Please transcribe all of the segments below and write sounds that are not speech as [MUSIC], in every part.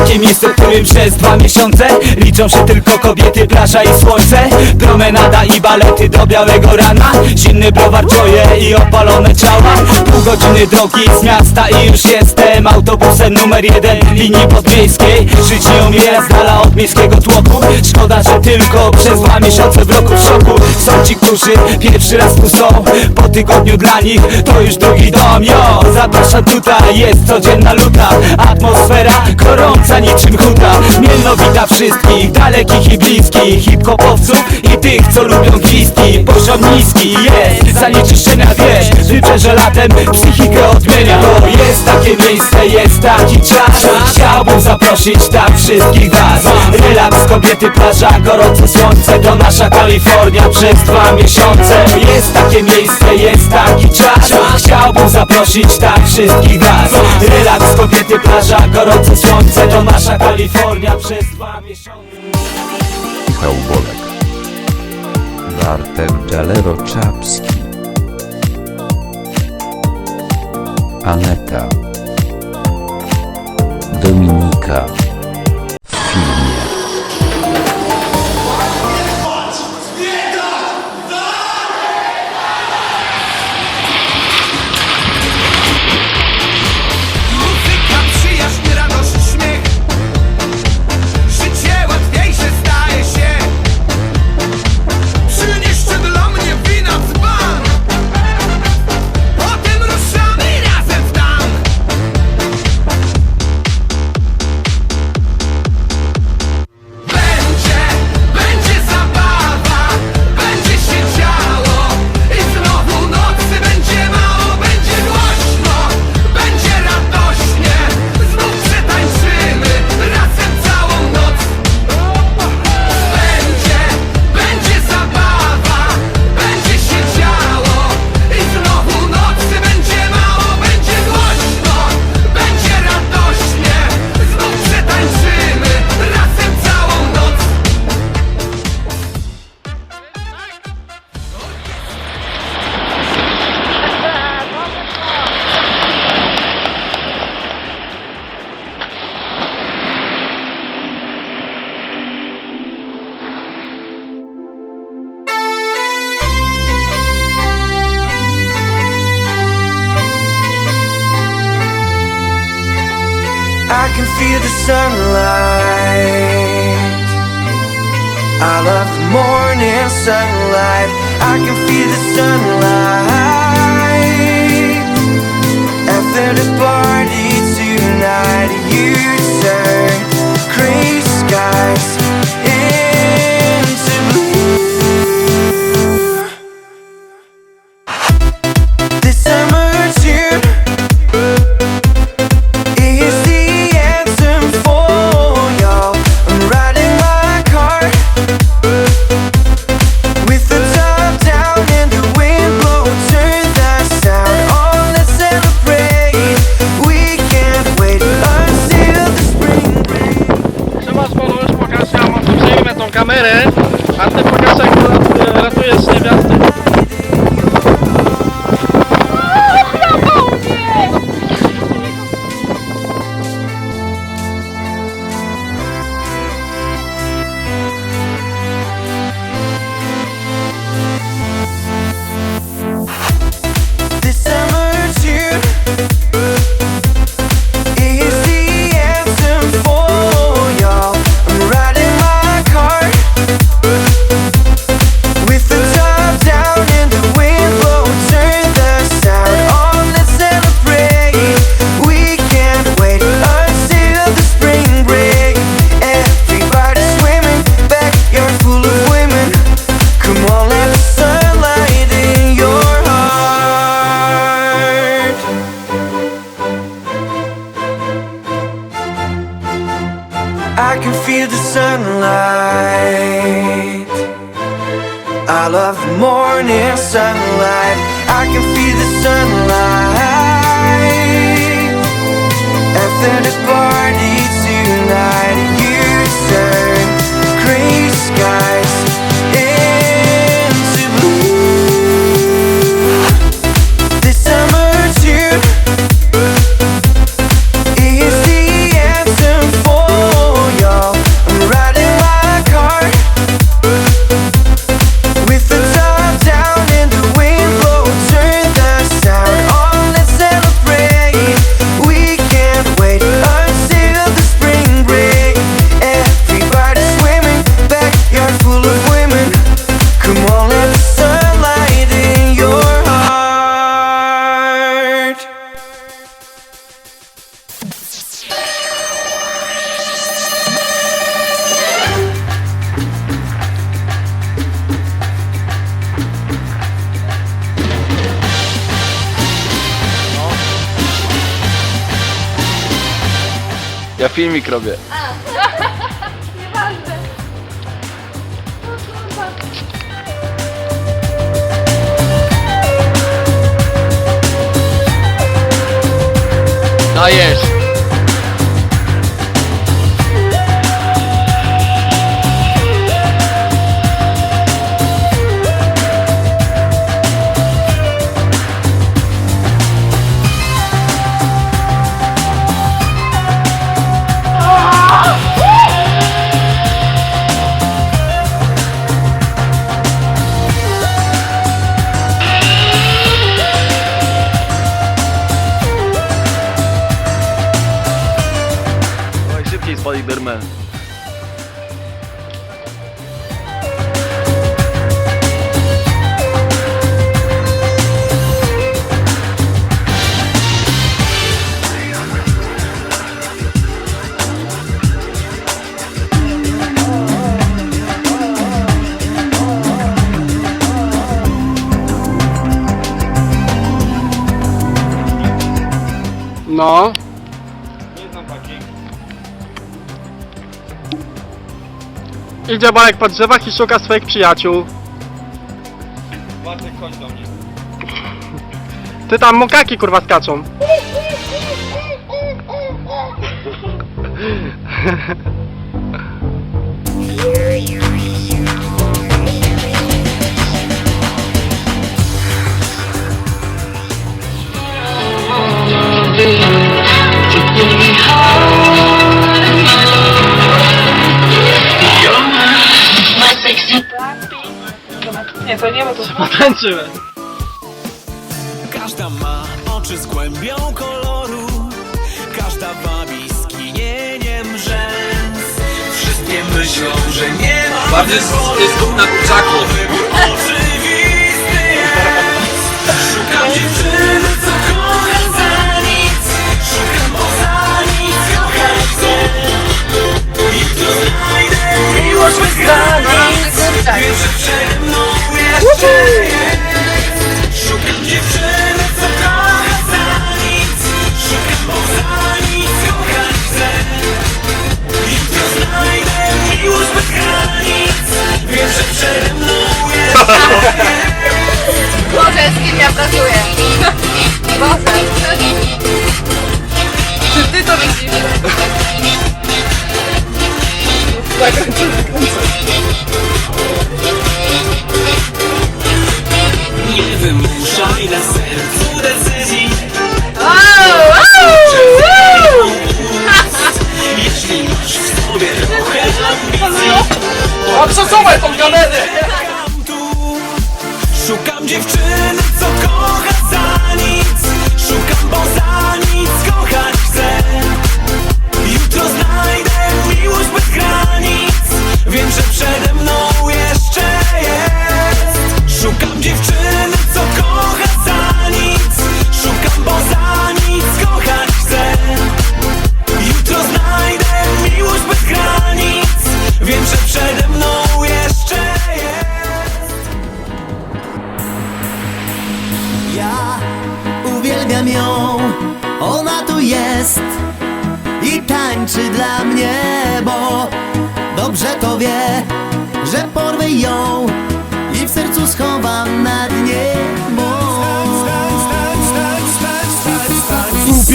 takie miejsce, w którym przez dwa miesiące Liczą się tylko kobiety, plaża i słońce. Promenada i balety do białego rana. Zimny browar czoje i opalone ciała. Pół godziny drogi z miasta i już jestem Autobusem numer jeden linii podmiejskiej. Żyć nie umiera z dala od miejskiego tłoku. Szkoda, że tylko przez dwa miesiące w roku w szoku Są ci, którzy pierwszy raz tu są. Po tygodniu dla nich to już drugi dom. Jo, zapraszam tutaj, jest codzienna luta Atmosfera gorąca niczym huta. Mielno wszystkich, dalekich i bliskich Hip-hopowców i tych, co lubią gwizdki. Poziom niski jest, zanieczyszczenia wiesz Życzę, że latem psychikę odmienia. To jest takie miejsce, jest taki czas. Chciałbym zaprosić tam wszystkich was. Relaks, kobiety, plaża, gorące słońce. To nasza Kalifornia przez dwa miesiące. Jest takie miejsce, jest taki czas. Chciałbym zaprosić tam wszystkich was. Relaks, kobiety, plaża, gorące słońce To nasza Kalifornia przez dwa miesiące. Michał Bolek, Bartek Jalero Czapski, Aneta, Dominika sunlight. I can feel the sunlight. Filmik robię. [LAUGHS] Nieważne. Dajesz. No. Idzie Marek po drzewach i szuka swoich przyjaciół. Bartek, chodź do mnie. Ty tam mokaki kurwa skaczą. [LAUGHS] [LAUGHS] Nie, to nie ma to. Tańczymy. Każda ma oczy z głębią koloru Każda wabi skinieniem rzęs Wszystkie myślą, że nie ma Bardziej jest, jest dół na kurczaku. Wybór oczywisty ty to widzisz? Nie wymuszaj na sercu decyzji Wow, wow, Jeśli masz w sobie trochę ambicji tą kamerę! Szukam dziewczyny, co kocha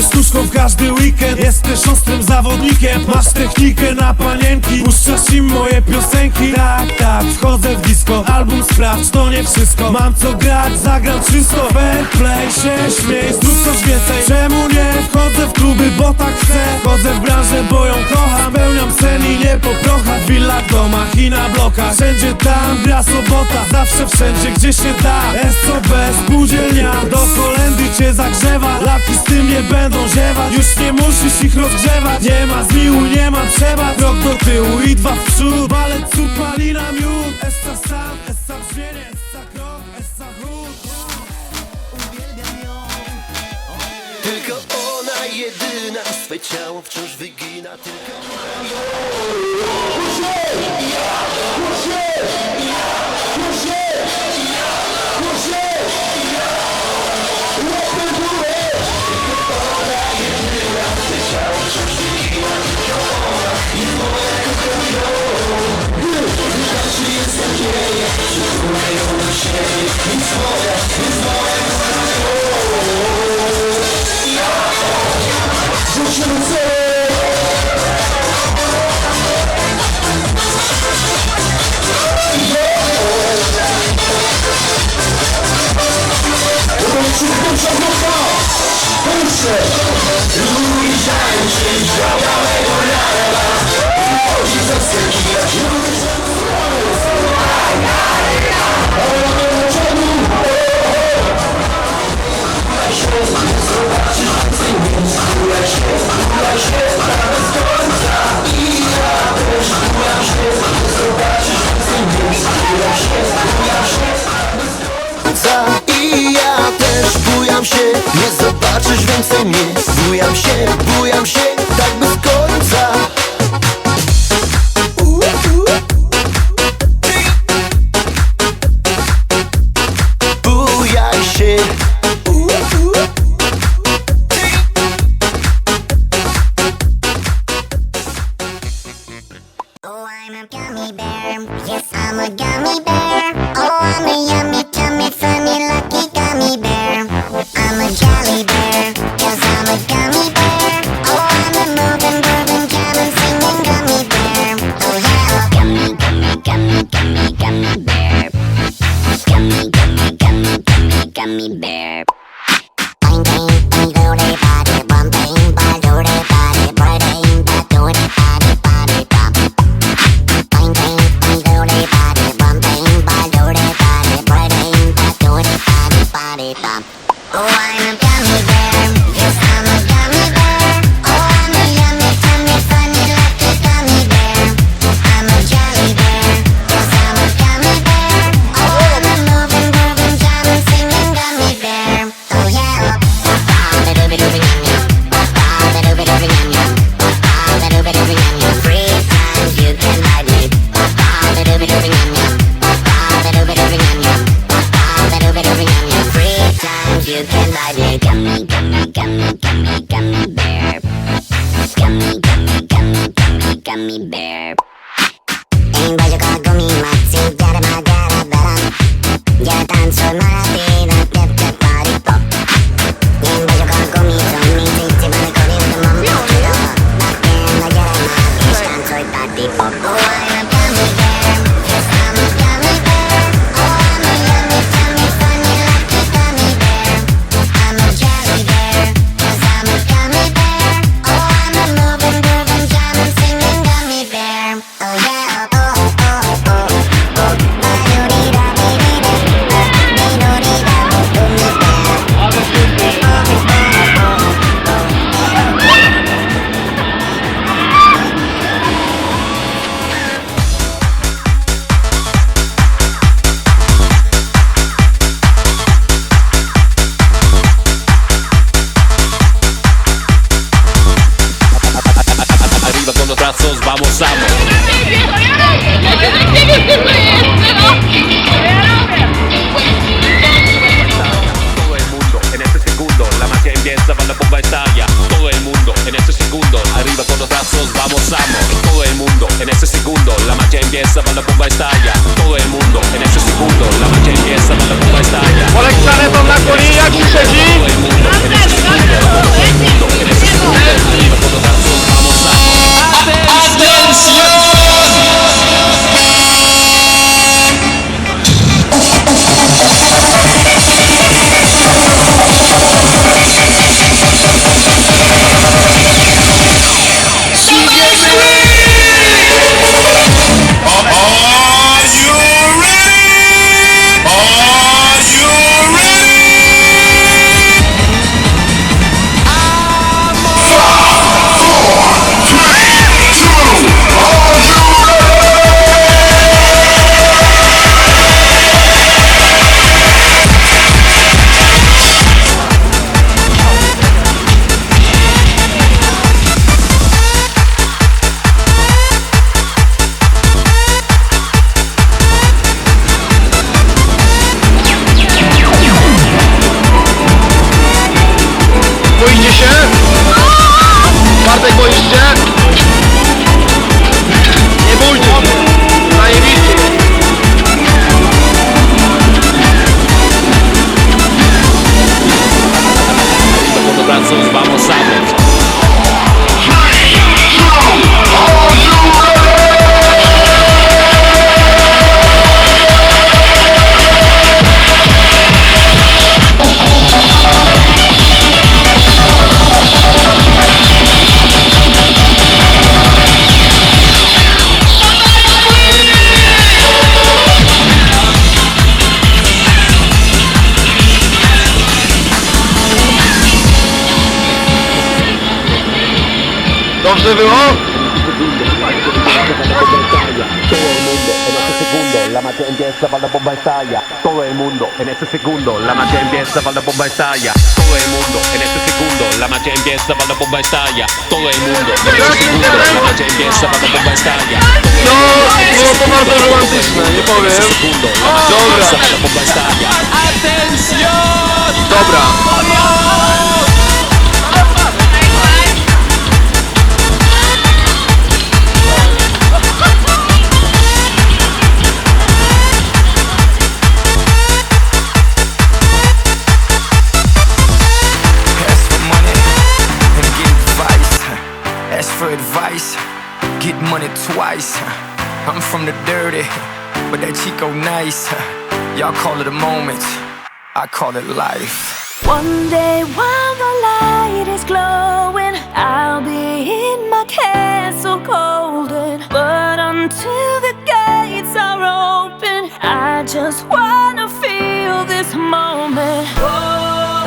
Kupię sztuczką w każdy weekend. Jesteś ostrym zawodnikiem. Masz technikę na panienki. Puszczasz im moje piosenki. Tak, tak, wchodzę w disco. Album sprawdź, to nie wszystko. Mam co grać, zagram czysto. Fair play, się śmiej, zrób coś więcej. Czemu nie? Wchodzę w kluby, bo tak chcę? Wchodzę w branżę, bo ją kocham. Pełniam sen i nie po prochach W willach, domach i na blokach. Wszędzie tam gra sobota. Zawsze wszędzie, gdzie się da. SOB, spółdzielnia Do kolendy cię zagrzewa. Laki z tym nie będą ziewać Już nie musisz ich rozgrzewać. Nie ma zmiłuj, nie ma trzeba. Krok do tyłu i dwa w przód. Balet, cud, malina, miód Essa sam, essa brzmienie Essa krok, essa chód. Uwielbiam ją. Tylko ona jedyna. Swe ciało wciąż wygina. Tylko Za I ja! Bujam Luisa, Luisa, Luisa, Luisa, Luisa, Bujam się, bujam się Tak bez końca me back. se pegó segundo la empieza para la bomba. Todo el mundo en ese segundo la materia empieza para la bomba estalla. Todo el mundo en ese segundo la materia empieza para la bomba estalla. Todo el mundo en ese segundo la materia empieza para la bomba estalla. No, no to bardzo romantyczne, nie powiem. Dobra. Dobra. Dobra. Atencjon! Dobra. Twice. I'm from the dirty, but that Chico nice. Y'all call it a moment, I call it life. One day while the light is glowing, I'll be in my castle golden. But until the gates are open, I just wanna feel this moment. Oh,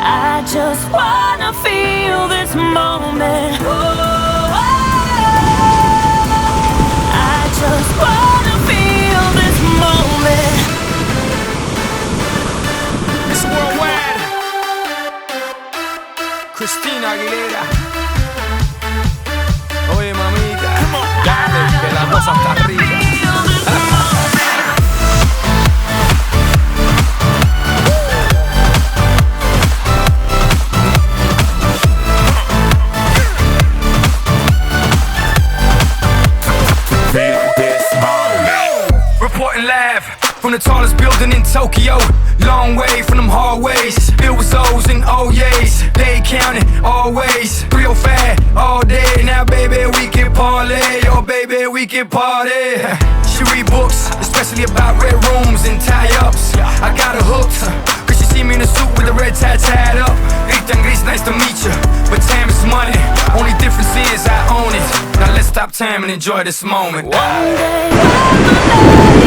I just wanna feel this moment. Oh, Oye, mamita. Ya desde la hasta from the tallest building in Tokyo. Long way from them hallways. Filled with O's and oh O's. They counting always. 305 all day. Now, baby, we can parlay. Oh, baby, we can party. [LAUGHS] She read books, especially about red rooms and tie ups. I got her hooked. Cause she see me in a suit with the red tie tied up. Gris, nice to meet you. But time is money. Only difference is I own it. Now let's stop time and enjoy this moment. One day while the